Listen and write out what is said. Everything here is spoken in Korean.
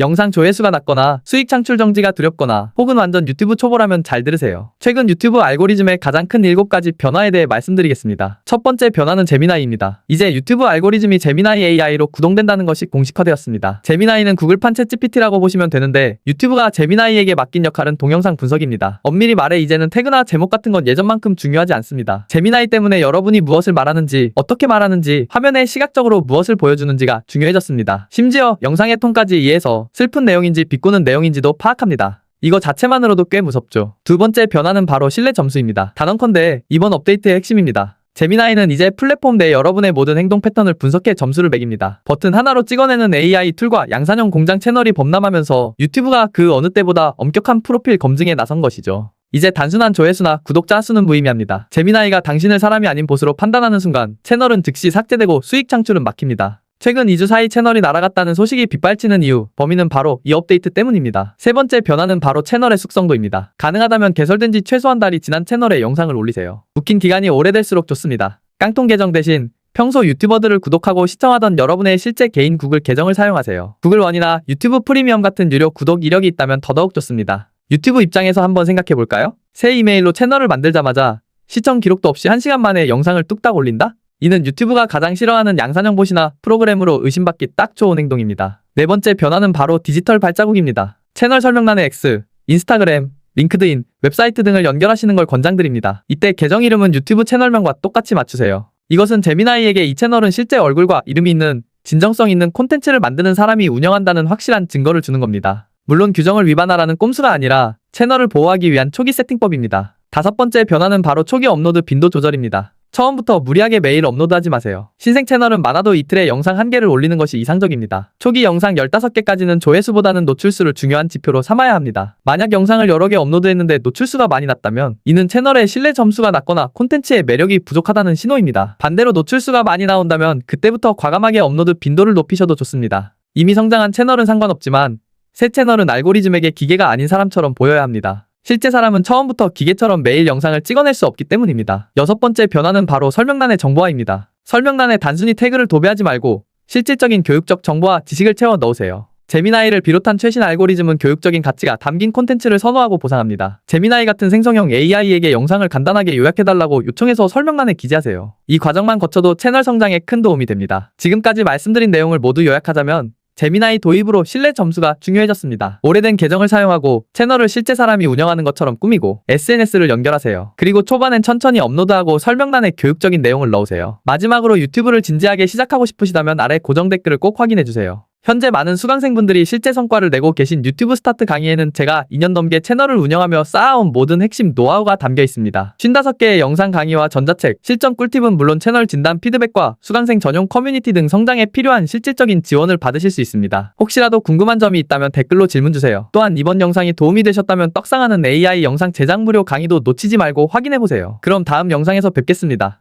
영상 조회수가 낮거나 수익 창출 정지가 두렵거나 혹은 완전 유튜브 초보라면 잘 들으세요. 최근 유튜브 알고리즘의 가장 큰 7가지 변화에 대해 말씀드리겠습니다. 첫 번째 변화는 제미나이입니다. 이제 유튜브 알고리즘이 제미나이 AI로 구동된다는 것이 공식화되었습니다. 제미나이는 구글판 챗 GPT라고 보시면 되는데 유튜브가 제미나이에게 맡긴 역할은 동영상 분석입니다. 엄밀히 말해 이제는 태그나 제목 같은 건 예전만큼 중요하지 않습니다. 제미나이 때문에 여러분이 무엇을 말하는지 어떻게 말하는지 화면에 시각적으로 무엇을 보여주는지가 중요해졌습니다. 심지어 영상의 톤까지 이해해서 슬픈 내용인지 비꼬는 내용인지도 파악합니다. 이거 자체만으로도 꽤 무섭죠. 두 번째 변화는 바로 신뢰 점수입니다. 단언컨대 이번 업데이트의 핵심입니다. 제미나이는 이제 플랫폼 내 여러분의 모든 행동 패턴을 분석해 점수를 매깁니다. 버튼 하나로 찍어내는 AI 툴과 양산형 공장 채널이 범람하면서 유튜브가 그 어느 때보다 엄격한 프로필 검증에 나선 것이죠. 이제 단순한 조회수나 구독자 수는 무의미합니다. 제미나이가 당신을 사람이 아닌 보스로 판단하는 순간 채널은 즉시 삭제되고 수익 창출은 막힙니다. 최근 2주 사이 채널이 날아갔다는 소식이 빗발치는 이유, 범인은 바로 이 업데이트 때문입니다. 세 번째 변화는 바로 채널의 숙성도입니다. 가능하다면 개설된 지 최소한 달이 지난 채널에 영상을 올리세요. 묵힌 기간이 오래될수록 좋습니다. 깡통 계정 대신 평소 유튜버들을 구독하고 시청하던 여러분의 실제 개인 구글 계정을 사용하세요. 구글 원이나 유튜브 프리미엄 같은 유료 구독 이력이 있다면 더더욱 좋습니다. 유튜브 입장에서 한번 생각해 볼까요? 새 이메일로 채널을 만들자마자 시청 기록도 없이 1시간 만에 영상을 뚝딱 올린다? 이는 유튜브가 가장 싫어하는 양산형 봇이나 프로그램으로 의심받기 딱 좋은 행동입니다. 네 번째 변화는 바로 디지털 발자국입니다. 채널 설명란에 X, 인스타그램, 링크드인, 웹사이트 등을 연결하시는 걸 권장드립니다. 이때 계정 이름은 유튜브 채널명과 똑같이 맞추세요. 이것은 제미나이에게 이 채널은 실제 얼굴과 이름이 있는 진정성 있는 콘텐츠를 만드는 사람이 운영한다는 확실한 증거를 주는 겁니다. 물론 규정을 위반하라는 꼼수가 아니라 채널을 보호하기 위한 초기 세팅법입니다. 다섯 번째 변화는 바로 초기 업로드 빈도 조절입니다. 처음부터 무리하게 매일 업로드하지 마세요. 신생 채널은 많아도 이틀에 영상 한개를 올리는 것이 이상적입니다. 초기 영상 15개까지는 조회수보다는 노출수를 중요한 지표로 삼아야 합니다. 만약 영상을 여러 개 업로드했는데 노출수가 많이 낮다면 이는 채널의 신뢰 점수가 낮거나 콘텐츠의 매력이 부족하다는 신호입니다. 반대로 노출수가 많이 나온다면 그때부터 과감하게 업로드 빈도를 높이셔도 좋습니다. 이미 성장한 채널은 상관없지만 새 채널은 알고리즘에게 기계가 아닌 사람처럼 보여야 합니다. 실제 사람은 처음부터 기계처럼 매일 영상을 찍어낼 수 없기 때문입니다. 여섯 번째 변화는 바로 설명란의 정보화입니다. 설명란에 단순히 태그를 도배하지 말고 실질적인 교육적 정보와 지식을 채워 넣으세요. 제미나이를 비롯한 최신 알고리즘은 교육적인 가치가 담긴 콘텐츠를 선호하고 보상합니다. 제미나이 같은 생성형 AI에게 영상을 간단하게 요약해달라고 요청해서 설명란에 기재하세요. 이 과정만 거쳐도 채널 성장에 큰 도움이 됩니다. 지금까지 말씀드린 내용을 모두 요약하자면 제미나이 도입으로 신뢰 점수가 중요해졌습니다. 오래된 계정을 사용하고 채널을 실제 사람이 운영하는 것처럼 꾸미고 SNS를 연결하세요. 그리고 초반엔 천천히 업로드하고 설명란에 교육적인 내용을 넣으세요. 마지막으로 유튜브를 진지하게 시작하고 싶으시다면 아래 고정 댓글을 꼭 확인해주세요. 현재 많은 수강생분들이 실제 성과를 내고 계신 유튜브 스타트 강의에는 제가 2년 넘게 채널을 운영하며 쌓아온 모든 핵심 노하우가 담겨 있습니다. 55개의 영상 강의와 전자책, 실전 꿀팁은 물론 채널 진단 피드백과 수강생 전용 커뮤니티 등 성장에 필요한 실질적인 지원을 받으실 수 있습니다. 혹시라도 궁금한 점이 있다면 댓글로 질문 주세요. 또한 이번 영상이 도움이 되셨다면 떡상하는 AI 영상 제작 무료 강의도 놓치지 말고 확인해보세요. 그럼 다음 영상에서 뵙겠습니다.